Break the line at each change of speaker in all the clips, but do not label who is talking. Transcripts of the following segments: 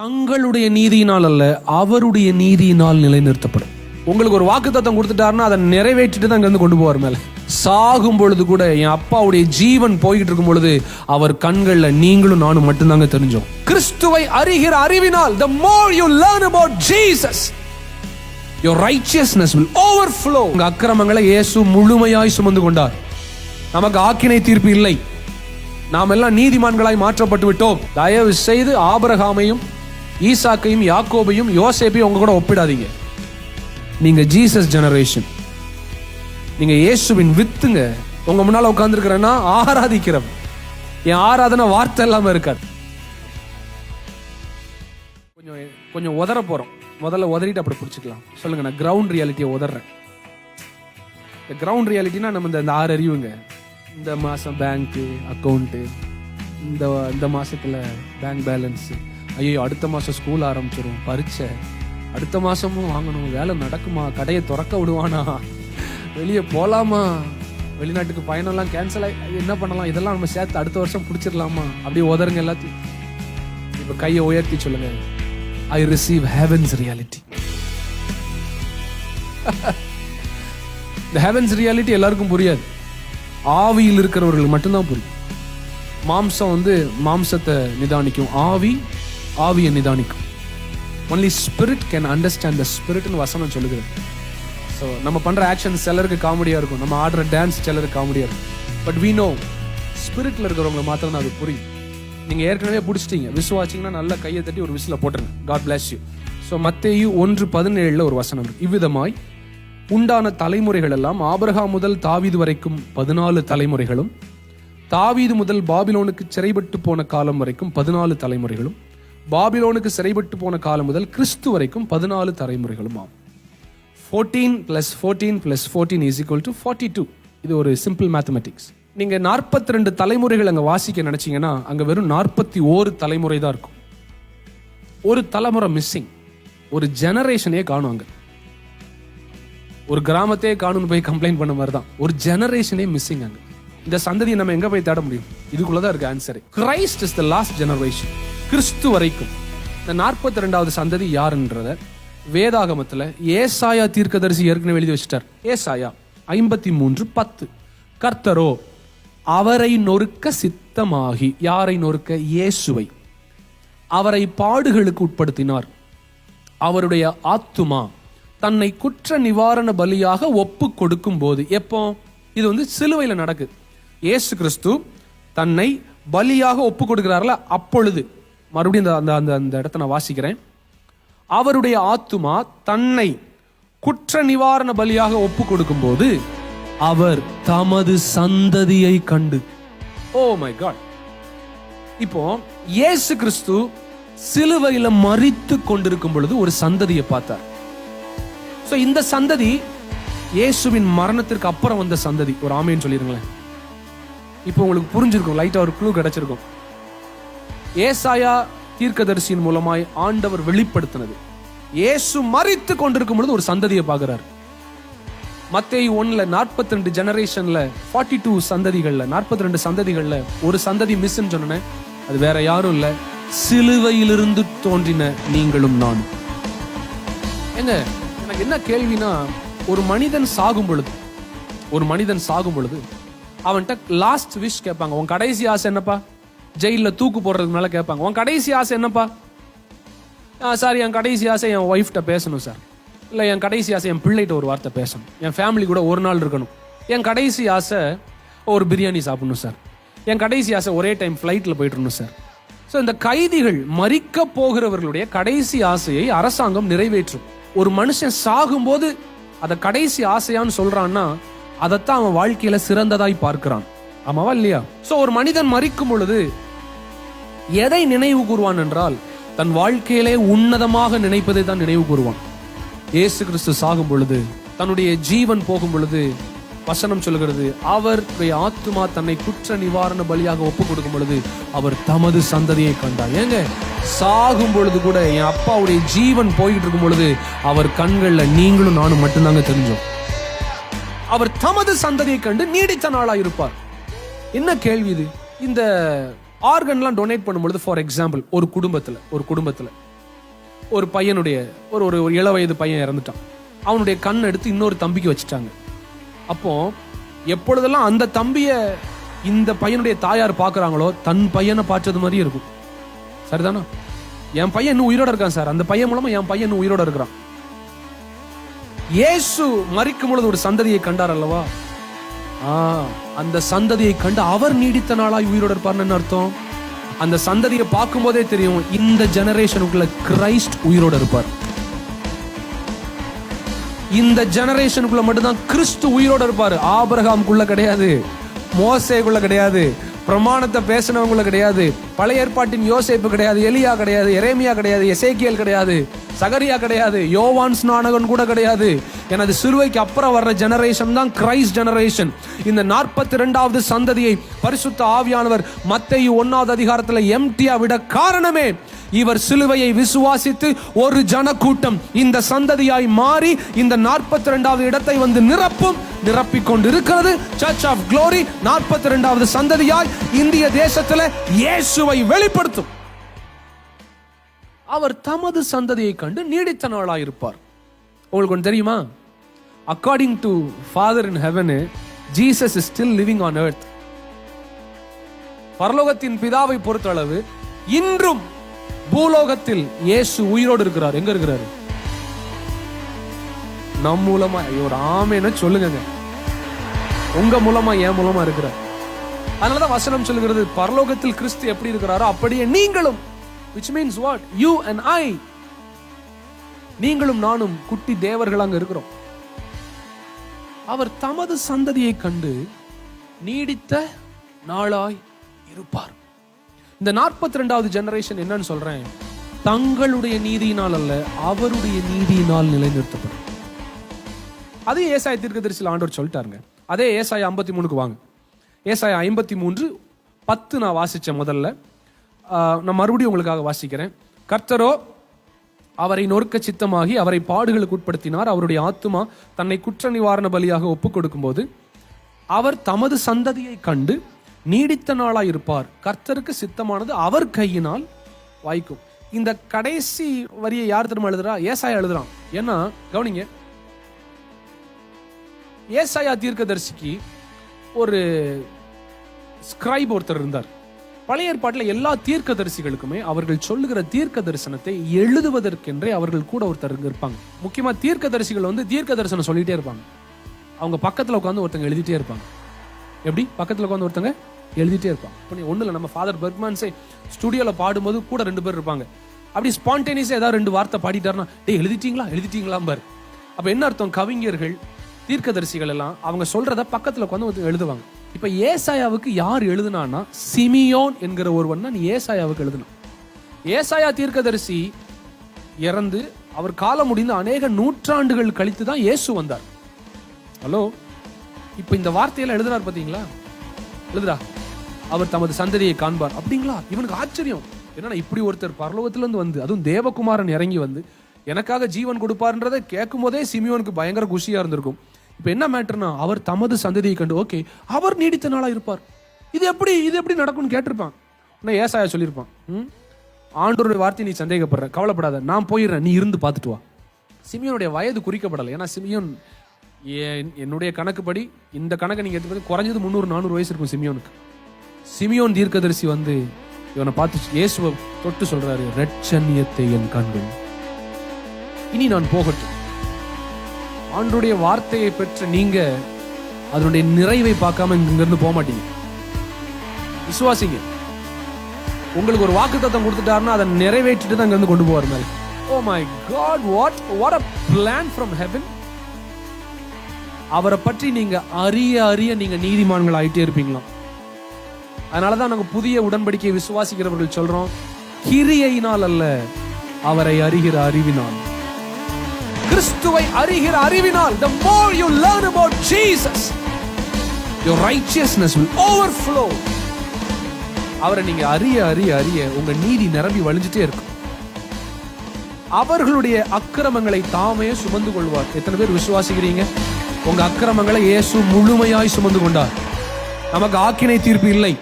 தங்களுடைய நீதியினால் அல்ல அவருடைய நீதியினால் நிலைநிறுத்தப்படும். உங்களுக்கு ஒரு வாக்கு தத்தம் கொடுத்துட்டாருன்னா அதை நிறைவேற்றிட்டு தான் இருந்து கொண்டு போவார் மேல. சாகும் பொழுது கூட என் அப்பாவுடைய ஜீவன் போய்கிட்டு இருக்கும் பொழுது அவர் கண்களில் நீங்களும் நானும் மட்டும்தாங்க தெரிஞ்சோம். கிறிஸ்துவை அறிகிற அறிவினால் the more you learn about Jesus your righteousness will overflow. உங்க அக்கிரமங்களை இயேசு முழுமையாய் சுமந்து கொண்டார். நமக்கு ஆக்கினை தீர்ப்பு இல்லை. நாம் எல்லாம் நீதிமான்களாய் மாற்றப்பட்டு விட்டோம் தயவு செய்து ஆபரகாமையும் ஈசாக்கையும் யாக்கோபையும் யோசேப்பையும் உங்க கூட ஒப்பிடாதீங்க. நீங்க ஜீசஸ் ஜெனரேஷன். நீங்க இயேசுவின் வித்துங்க. உங்க முன்னால உட்காந்துருக்கிறேன்னா ஆராதிக்கிறவன். என் ஆராதனை வார்த்தை இல்லாம இருக்காது. கொஞ்சம் கொஞ்சம் உதற போறோம். முதல்ல உதறிட்டு அப்படி பிடிச்சிக்கலாம். சொல்லுங்க நான் கிரவுண்ட் ரியாலிட்டியை உதறேன் இந்த கிரவுண்ட் ரியாலிட்டினா நம்ம இந்த ஆறு அறிவுங்க. இந்த மாசம் பேங்க்கு அக்கௌண்ட்டு இந்த இந்த மாசத்துல பேங்க் பேலன்ஸு ஐயோ அடுத்த மாதம் ஸ்கூல் ஆரம்பிச்சிடும் பரீட்சை. அடுத்த மாதமும் வாங்கணும். வேலை நடக்குமா? கடையை திறக்க விடுவானா? வெளியே போகலாமா வெளிநாட்டுக்கு பயணம்லாம் கேன்சல் ஆகி என்ன பண்ணலாம்? இதெல்லாம் நம்ம சேர்த்து அடுத்த வருஷம் பிடிச்சிடலாமா? அப்படியே உதருங்க எல்லாத்தையும். இப்போ கையை உயர்த்தி சொல்லுங்க. ஐ ரிசீவ் ஹேவன்ஸ் ரியாலிட்டி இந்த ஹேவன்ஸ் ரியாலிட்டி எல்லாருக்கும் புரியாது. ஆவியில் இருக்கிறவர்களுக்கு மட்டும்தான் புரியும். மாம்சம் வந்து மாம்சத்தை நிதானிக்கும். ஆவி ஆவியை நிதானிக்கும் only spirit can understand the ஸ்பிரிட்னு வசனம் சொல்லுகிறது. ஸோ நம்ம பண்ணுற ஆக்ஷன் சிலருக்கு காமெடியாக இருக்கும். நம்ம ஆடுற டான்ஸ் சிலருக்கு காமெடியாக இருக்கும். பட் வீ நோ ஸ்பிரிட்டில் இருக்கிறவங்களை மாத்திரம் தான் அது புரியும். நீங்கள் ஏற்கனவே பிடிச்சிட்டீங்க. விசுவாச்சிங்கன்னா நல்ல கையை தட்டி ஒரு விசில போட்டுருங்க. காட் பிளாஸ் யூ ஸோ மத்தேயு ஒன்று பதினேழில் ஒரு வசனம் இருக்கு. இவ்விதமாய் உண்டான தலைமுறைகள் எல்லாம் ஆபரகா முதல் தாவீது வரைக்கும் பதினாலு தலைமுறைகளும் தாவீது முதல் பாபிலோனுக்கு சிறைப்பட்டு போன காலம் வரைக்கும் பதினாலு தலைமுறைகளும் பாபிலோனுக்கு சிறைப்பட்டு போன காலம் முதல் கிறிஸ்து வரைக்கும் பதினாலு தலைமுறைகளும் ஆகும் fourteen plus fourteen plus fourteen is equal to forty two இது ஒரு சிம்பிள் மேத்தமெட்டிக்ஸ் நீங்கள் நாற்பத்தி ரெண்டு தலைமுறைகள் அங்க வாசிக்க நினச்சிங்கன்னா அங்கே வெறும் நாற்பத்தி ஓரு தலைமுறை தான் இருக்கும். ஒரு தலைமுறை மிஸ்ஸிங் ஒரு ஜெனரேஷனே காணும் அங்கே. ஒரு கிராமத்தையே காணும்னு போய் கம்ப்ளைண்ட் பண்ண மாதிரி தான். ஒரு ஜெனரேஷனே மிஸ்ஸிங் அங்கே. இந்த சந்ததியை நம்ம எங்கே போய் தேட முடியும்? இதுக்குள்ளதான் இருக்கு answer Christ is the last generation கிறிஸ்து வரைக்கும். இந்த நாற்பத்தி ரெண்டாவது சந்ததி யாருன்றத வேதாகமத்தில் ஏசாயா தீர்க்கதரிசி ஏற்கனவே எழுதி வச்சிட்டார். ஏசாயா ஐம்பத்தி மூன்று பத்து. கர்த்தரோ அவரை நொறுக்க சித்தமாகி யாரை நொறுக்க? இயேசுவை. அவரை பாடுகளுக்கு உட்படுத்தினார். அவருடைய ஆத்துமா தன்னை குற்ற நிவாரண பலியாக ஒப்பு கொடுக்கும் போது எப்போ? இது வந்து சிலுவையில் நடக்குது. ஏசு கிறிஸ்து தன்னை பலியாக ஒப்பு கொடுக்கிறார்ல அப்பொழுது. மறுபடியும் இந்த- அந்த அந்த அந்த இடத்த நான் வாசிக்கிறேன். அவருடைய ஆத்துமா தன்னை குற்ற நிவாரண பலியாக ஒப்பு கொடுக்கும்போது அவர் தமது சந்ததியை கண்டு. ஓ மை காட் இப்போ இயேசு கிறிஸ்து சிலுவையில மறித்து கொண்டிருக்கும் பொழுது ஒரு சந்ததியை பார்த்தார். ஸோ இந்த சந்ததி இயேசுவின் மரணத்திற்கு அப்புறம் வந்த சந்ததி. ஒரு ஆமைன்னு சொல்லிருங்களேன். இப்போ உங்களுக்கு புரிஞ்சிருக்கும் லைட்டா ஒரு க்ளூ கிடைச்சிருக்கும். ஏசாயா தீர்க்கதரிசியின் மூலமாய் ஆண்டவர் வெளிப்படுத்தினது. இயேசு மறித்து கொண்டிருக்கும் பொழுது ஒரு சந்ததியை பார்க்கிறார். மத்திய ஒன்ல 42 ரெண்டு ஜெனரேஷன்ல ஃபார்ட்டி டூ சந்ததிகள்ல 42 ரெண்டு சந்ததிகள்ல ஒரு சந்ததி மிஸ்ன்னு சொன்னேன் அது வேற யாரும் இல்ல. சிலுவையிலிருந்து தோன்றின நீங்களும் நானும். ஏங்க எனக்கு என்ன கேள்வினா ஒரு மனிதன் சாகும் பொழுது ஒரு மனிதன் சாகும் பொழுது அவன்கிட்ட லாஸ்ட் விஷ் கேட்பாங்க. உன் கடைசி ஆசை என்னப்பா? ஜெயிலில் தூக்கு போடுறதுக்கு மேலே கேட்பாங்க. உன் கடைசி ஆசை என்னப்பா? சார் என் கடைசி ஆசை என் ஒய்ஃப்ட்ட பேசணும் சார். இல்லை என் கடைசி ஆசை என் பிள்ளைகிட்ட ஒரு வார்த்தை பேசணும். என் ஃபேமிலி கூட ஒரு நாள் இருக்கணும். என் கடைசி ஆசை ஒரு பிரியாணி சாப்பிடணும் சார். என் கடைசி ஆசை ஒரே டைம் ஃப்ளைட்டில் போயிட்டுருணும் சார். ஸோ இந்த கைதிகள் மறிக்க போகிறவர்களுடைய கடைசி ஆசையை அரசாங்கம் நிறைவேற்றும். ஒரு மனுஷன் சாகும்போது அதை கடைசி ஆசையான்னு சொல்றான்னா அதைத்தான் அவன் வாழ்க்கையில சிறந்ததாய் பார்க்கிறான். ஆமாவா இல்லையா? ஸோ ஒரு மனிதன் மறிக்கும் பொழுது எதை நினைவு கூறுவான் என்றால் தன் வாழ்க்கையிலே உன்னதமாக நினைப்பதை தான் நினைவு கூறுவான். இயேசு கிறிஸ்து சாகும் பொழுது தன்னுடைய ஜீவன் போகும் பொழுது வசனம் சொல்லுகிறது அவருடைய ஆத்துமா தன்னை குற்ற நிவாரண பலியாக ஒப்பு கொடுக்கும் பொழுது அவர் தமது சந்ததியை கண்டார். ஏங்க சாகும் பொழுது கூட என் அப்பாவுடைய ஜீவன் போய்கிட்டு இருக்கும் பொழுது அவர் கண்களில் நீங்களும் நானும் மட்டும்தாங்க தெரிஞ்சோம். அவர் தமது சந்ததியை கண்டு நீடித்த நாளா இருப்பார் என்ன கேள்வி இது? இந்த ஆர்கன்லாம் டொனேட் பண்ணும்பொழுது ஃபார் எக்ஸாம்பிள் ஒரு குடும்பத்தில் ஒரு குடும்பத்தில் ஒரு பையனுடைய ஒரு ஒரு இள வயது பையன் இறந்துட்டான். அவனுடைய கண் எடுத்து இன்னொரு தம்பிக்கு வச்சுட்டாங்க. அப்போ எப்பொழுதெல்லாம் அந்த தம்பியை இந்த பையனுடைய தாயார் பார்க்குறாங்களோ தன் பையனை பார்த்தது மாதிரி இருக்கும். சரிதானா? என் பையன் இன்னும் உயிரோட இருக்கான் சார். அந்த பையன் மூலமா என் பையன் இன்னும் உயிரோட இருக்கிறான். இயேசு மறிக்கும் பொழுது ஒரு சந்ததியை கண்டார் அல்லவா? அந்த சந்ததியை கண்டு அவர் நீடித்த நாளாய் உயிரோட இருப்பார்னு என்ன அர்த்தம்? அந்த சந்ததியை பார்க்கும் போதே தெரியும் இந்த ஜெனரேஷனுக்குள்ள கிரைஸ்ட் உயிரோட இருப்பார். இந்த ஜெனரேஷனுக்குள்ள மட்டும்தான் கிறிஸ்து உயிரோட இருப்பாரு. ஆபரகாம்குள்ள கிடையாது மோசேக்குள்ள கிடையாது பிரமாணத்தை பேசினவங்கள கிடையாது பழைய ஏற்பாட்டின் யோசேப்பு கிடையாது எலியா கிடையாது எரேமியா கிடையாது எசேக்கியல் கிடையாது சகரியா கிடையாது யோவான் ஸ்நானகன் கூட கிடையாது. எனது சிறுவைக்கு அப்புறம் வர்ற ஜெனரேஷன் தான் கிரைஸ்ட் ஜெனரேஷன் இந்த நாற்பத்தி ரெண்டாவது சந்ததியை பரிசுத்த ஆவியானவர் மத்தேயு ஒன்னாவது அதிகாரத்தில் எம்டியா விட காரணமே இவர் சிலுவையை விசுவாசித்து ஒரு ஜனக்கூட்டம் இந்த சந்ததியாய் மாறி இந்த நாற்பத்தி ரெண்டாவது இடத்தை வந்து நிரப்பும் நிரப்பிக் கொண்டிருக்கிறது. சர்ச் ஆஃப் க்ளோரி நாற்பத்தி ரெண்டாவது சந்ததியாய் இந்திய தேசத்துல இயேசுவை வெளிப்படுத்தும். அவர் தமது சந்ததியை கண்டு நீடித்த நாளாயிருப்பார். உங்களுக்கு ஒன்று தெரியுமா? According to father in heaven Jesus is still living on earth பரலோகத்தின் பிதாவை பொறுத்தளவு இன்றும் பூலோகத்தில் இயேசு உயிரோடு இருக்கிறார். எங்க இருக்கிறாரு? நம் மூலமா ஒரு ஆமேன்னு சொல்லுங்க உங்க மூலமா என் மூலமா இருக்கிறார். அதனாலதான் வசனம் சொல்கிறது பரலோகத்தில் கிறிஸ்து எப்படி இருக்கிறாரோ அப்படியே நீங்களும். Which means what you and I நீங்களும் நானும் குட்டி தேவர்கள் அங்க இருக்கிறோம். அவர் தமது சந்ததியை கண்டு நீடித்த நாளாய் இருப்பார். இந்த நாற்பத்தி ரெண்டாவது ஜெனரேஷன் என்னன்னு சொல்றேன். தங்களுடைய நீதியினால் அல்ல அவருடைய நீதியினால் நிலைநிறுத்தப்படும். அதே ஏசாய தீர்க்கதரிசியில் ஆண்டவர் சொல்லிட்டாருங்க. அதே ஏசாய ஐம்பத்தி மூணுக்கு வாங்க. ஏசாய ஐம்பத்தி மூன்று பத்து நான் வாசிச்சேன் முதல்ல. நான் மறுபடியும் உங்களுக்காக வாசிக்கிறேன். கர்த்தரோ அவரை நொறுக்க சித்தமாகி அவரை பாடுகளுக்கு உட்படுத்தினார். அவருடைய ஆத்துமா தன்னை குற்ற நிவாரண பலியாக ஒப்புக் கொடுக்கும்போது அவர் தமது சந்ததியை கண்டு நீடித்த நாளாக இருப்பார். கர்த்தருக்கு சித்தமானது அவர் கையினால் வாய்க்கும். இந்த கடைசி வரியை யார் திரும்ப எழுதுறா? ஏசாயா எழுதுறான். ஏன்னா கவனிங்க ஏசாயா தீர்க்கதரிசிக்கு ஒரு ஸ்கிரைப் ஒருத்தர் இருந்தார். பழைய ஏற்பாட்டில் எல்லா தீர்க்க தரிசிகளுக்குமே அவர்கள் சொல்லுகிற தீர்க்க தரிசனத்தை எழுதுவதற்கென்றே அவர்கள் கூட ஒருத்தர் இருப்பாங்க இருப்பாங்க தீர்க்க தரிசிகள் வந்து தீர்க்க தரிசனம் சொல்லிட்டே இருப்பாங்க. அவங்க பக்கத்தில் உட்காந்து ஒருத்தங்க எழுதிட்டே இருப்பாங்க. எப்படி? பக்கத்தில் உட்காந்து ஒருத்தங்க எழுதிட்டே இருப்பாங்க. இப்போ நீ ஒன்றும் இல்லை நம்ம ஃபாதர் பெர்க்மான்ஸே ஸ்டுடியோவில் பாடும்போது கூட ரெண்டு பேர் இருப்பாங்க. அப்படி ஸ்பான்டேனியஸாக ஏதாவது ரெண்டு வார்த்தை பாடிட்டாருன்னா டேய் எழுதிட்டீங்களா? எழுதிட்டீங்களா பாரு. அப்போ என்ன அர்த்தம்? கவிஞர்கள் தீர்க்கதரிசிகள் எல்லாம் அவங்க சொல்றத பக்கத்துல உட்காந்து எழுதுவாங்க. இப்ப ஏசாயாவுக்கு யார் எழுதுனான்னா சிமியோன் என்கிற ஒருவன் தான் ஏசாயாவுக்கு எழுதுனான். ஏசாயா தீர்க்கதரிசி இறந்து அவர் காலம் முடிந்து அநேக நூற்றாண்டுகள் கழித்து தான் இயேசு வந்தார். ஹலோ? இப்போ இந்த வார்த்தையெல்லாம் எழுதுனார் பாத்தீங்களா? எழுதுடா. அவர் தமது சந்ததியை காண்பார். அப்படிங்களா? இவனுக்கு ஆச்சரியம். என்னன்னா இப்படி ஒருத்தர் பரலோகத்திலிருந்து வந்து அதுவும் தேவகுமாரன் இறங்கி வந்து எனக்காக ஜீவன் கொடுப்பார்ன்றதை கேட்கும் போதே சிமியோனுக்கு பயங்கர குஷியா இருந்திருக்கும். இப்போ என்ன மேட்டர்னா அவர் தமது சந்ததியை கண்டு ஓகே அவர் நீடித்த நாளாக இருப்பார். இது எப்படி இது எப்படி நடக்கும்னு கேட்டிருப்பான். நான் ஏசாயா சொல்லியிருப்பான் ம் வார்த்தை நீ சந்தேகப்படுற கவலைப்படாத நான் போயிடுறேன் நீ இருந்து பார்த்துட்டு வா. சிமியோனுடைய வயது குறிக்கப்படலை. ஏன்னா சிமியோன் என்- என்னுடைய கணக்குப்படி இந்த கணக்கை நீங்கள் எடுத்து குறைஞ்சது முந்நூறு நானூறு வயசு இருக்கும் சிமியோனுக்கு. சிமியோன் தீர்க்கதரிசி வந்து இவனை பார்த்து இயேசுவை தொட்டு சொல்றாரு ரட்சண்யத்தை என் கண்கள். இனி நான் போகட்டும். ஆண்டுடைய வார்த்தையை பெற்ற நீங்க அதனுடைய நிறைவை பார்க்காம இங்கிருந்து போக மாட்டீங்க. விசுவாசிங்க உங்களுக்கு ஒரு வாக்கு தத்தம் கொடுத்துட்டாருன்னா அதை நிறைவேற்றிட்டு தான் இங்கிருந்து கொண்டு போவார் மாதிரி ஓ my God what what a plan from heaven அவரை பற்றி நீங்க அறிய அறிய நீங்க நீதிமான்கள் ஆயிட்டே இருப்பீங்களாம். அதனாலதான் நாங்கள் புதிய உடன்படிக்கையை விசுவாசிக்கிறவர்கள் சொல்றோம். கிரியையினால் அல்ல அவரை அறிகிற அறிவினால். கிறிஸ்துவை அறிகிற அறிவினால் the more you learn about Jesus your righteousness will overflow. அவரை நீங்க அறிய அறிய அறிய உங்க நீதி நிரம்பி வழிஞ்சிட்டே இருக்கும். அவர்களுடைய அக்கிரமங்களை தாமே சுமந்து கொள்வார். எத்தனை பேர் விசுவாசிக்கிறீங்க? உங்க அக்கிரமங்களை இயேசு முழுமையாய் சுமந்து கொண்டார். நமக்கு ஆக்கினை தீர்ப்பு இல்லை.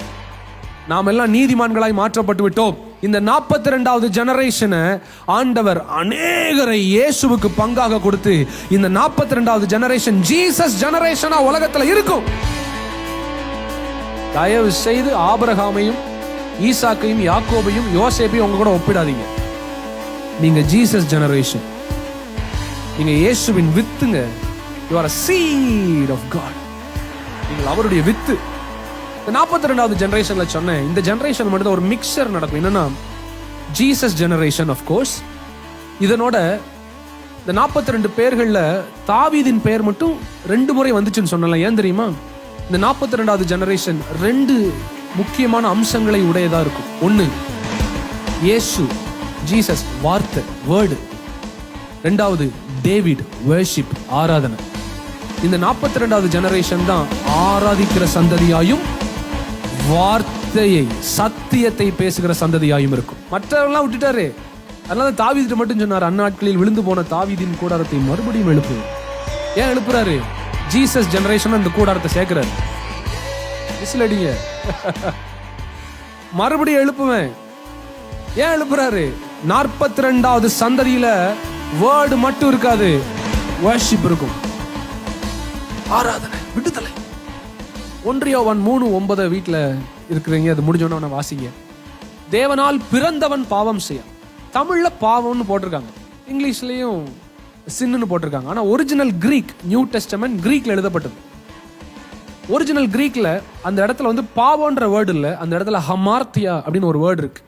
நாம் எல்லாம் நீதிமான்களாய் மாற்றப்பட்டு விட்டோம் இந்த நாற்பத்தி ரெண்டாவது ஜெனரேஷனை ஆண்டவர் அநேகரை இயேசுவுக்கு பங்காக கொடுத்து இந்த நாற்பத்தி ரெண்டாவது ஜெனரேஷன் ஜீசஸ் ஜெனரேஷனா உலகத்தில் இருக்கும். தயவு செய்து ஆபரகாமையும் ஈசாக்கையும் யாக்கோபையும் யோசேப்பையும் உங்க கூட ஒப்பிடாதீங்க. நீங்க ஜீசஸ் ஜெனரேஷன் நீங்க இயேசுவின் வித்துங்க. You are seed of God நீங்கள் அவருடைய வித்து. நாற்பத்தி ரெண்டாவது ஜெனரேஷன்ல சொன்னேன். இந்த ஜெனரேஷன் மட்டும் ஒரு மிக்சர் நடக்கும். என்னன்னா ஜீசஸ் ஜெனரேஷன் ஆஃப் கோர்ஸ் இதனோட இந்த நாற்பத்தி ரெண்டு பேர்களில் தாவீதின் பெயர் மட்டும் ரெண்டு முறை வந்துச்சுன்னு சொன்னலாம் ஏன் தெரியுமா? இந்த நாற்பத்தி ரெண்டாவது ஜெனரேஷன் ரெண்டு முக்கியமான அம்சங்களை உடையதாக இருக்கும். ஒன்று இயேசு ஜீசஸ் வார்த்தை வேர்டு ரெண்டாவது டேவிட் வேர்ஷிப் ஆராதனை. இந்த நாற்பத்தி ரெண்டாவது ஜெனரேஷன் தான் ஆராதிக்கிற சந்ததியாயும் வார்த்தையை சத்தியத்தை பேசுகிற சந்ததியாயும் இருக்கும். மற்றவெல்லாம் விட்டுட்டாரு. அதனால தாவிதிட்டு மட்டும் சொன்னார் அந்நாட்களில் விழுந்து போன தாவிதின் கூடாரத்தை மறுபடியும் எழுப்பு. ஏன் எழுப்புறாரு? ஜீசஸ் ஜெனரேஷன் அந்த கூடாரத்தை சேர்க்கிறாரு. விசில் அடிங்க. மறுபடியும் எழுப்புவேன். ஏன் எழுப்புறாரு? நாற்பத்தி ரெண்டாவது சந்ததியில வேர்டு மட்டும் இருக்காது. வர்ஷிப் இருக்கும். ஆராதனை விடுதலை. ஒன்றியோவன் மூணு ஒன்பது வீட்டில் இருக்கிறீங்க அது முடிஞ்சோன்னு வாசிங்க. தேவனால் பிறந்தவன் பாவம் செய்ய. தமிழில் பாவம்னு போட்டிருக்காங்க. இங்கிலீஷ்லேயும் சின்னு போட்டிருக்காங்க. ஆனால் ஒரிஜினல் கிரீக் நியூ டெஸ்டமெண்ட் கிரீக்கில் எழுதப்பட்டது. ஒரிஜினல் கிரீக்கில் அந்த இடத்துல வந்து பாவம்ன்ற வேர்டு இல்லை அந்த இடத்துல ஹமார்த்தியா அப்படின்னு ஒரு வேர்டு இருக்கு.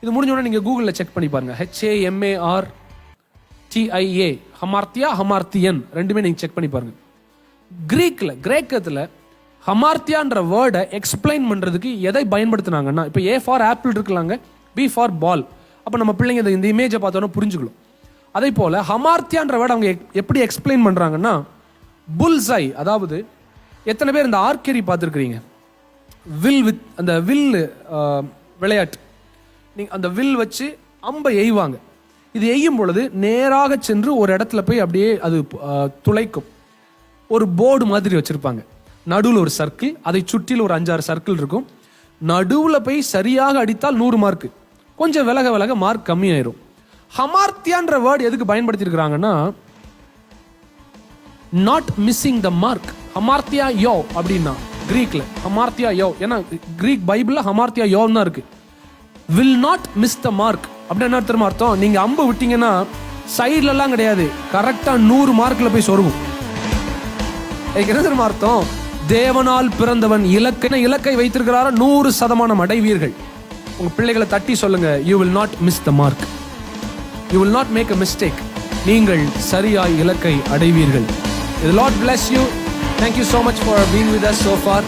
இது முடிஞ்ச நீங்கள் கூகுளில் செக் பண்ணி பாருங்க. ஹெச்ஏ எம்ஏஆர் டிஐஏ ஹமார்த்தியா ஹமார்த்தியன் ரெண்டுமே நீங்கள் செக் பண்ணி பாருங்க. கிரீக்கில் கிரேக்கத்தில் ஹமார்த்தியான்ற வேர்டை எக்ஸ்பிளைன் பண்ணுறதுக்கு எதை பயன்படுத்தினாங்கன்னா இப்போ ஏ ஃபார் ஆப்பிள் இருக்கலாங்க பி ஃபார் பால் அப்போ நம்ம பிள்ளைங்க இந்த- இந்த இமேஜை பார்த்தோன்னா புரிஞ்சுக்கலாம் அதே போல் ஹமார்த்தியான்ற வேர்டை அவங்க எப்படி எக்ஸ்பிளைன் பண்ணுறாங்கன்னா புல்ஸை அதாவது எத்தனை பேர் இந்த ஆர்கெரி பார்த்துருக்குறீங்க? வில் வித் அந்த வில் விளையாட்டு. நீங்கள் அந்த வில் வச்சு அம்பை எய்வாங்க. இது எய்யும் பொழுது நேராக சென்று ஒரு இடத்துல போய் அப்படியே அது துளைக்கும். ஒரு போர்டு மாதிரி வச்சுருப்பாங்க. நடுவில் ஒரு சர்க்கிள் அதை சுற்றிலும் ஒரு அஞ்சாறு சர்க்கிள் இருக்கும். நடுவில் போய் சரியாக அடித்தால் நூறு மார்க்கு கொஞ்சம் விலக விலக மார்க் கம்மியாயிரும். ஹமார்த்தியான்ற வேர்டு எதுக்கு பயன்படுத்தியிருக்கிறாங்கன்னா நாட் மிஸ்ஸிங் த மார்க் ஹமார்த்தியா யோ அப்படின்னா கிரீக்ல ஹமார்த்தியா யோ. ஏன்னா கிரீக் பைபிள்ல ஹமார்த்தியா யோன்னு தான் இருக்கு. Will not miss the mark அப்படின்னு என்ன தெரியுமா அர்த்தம்? நீங்க அம்பு விட்டீங்கன்னா சைட்லலாம் கிடையாது. கரெக்டா நூறு மார்க்ல போய் சொருகும். இதுக்கு என்ன தெரியுமா அர்த்தம்? தேவனால் பிறந்தவன் இலக்கை. இலக்கை வைத்திருக்கிறாரா? நூறு சதமானம் அடைவீர்கள் உங்க பிள்ளைகளை தட்டி சொல்லுங்க you will not miss the mark you will not make a mistake நீங்கள் சரியாய் இலக்கை அடைவீர்கள். Lord bless you thank you so much for being with us us for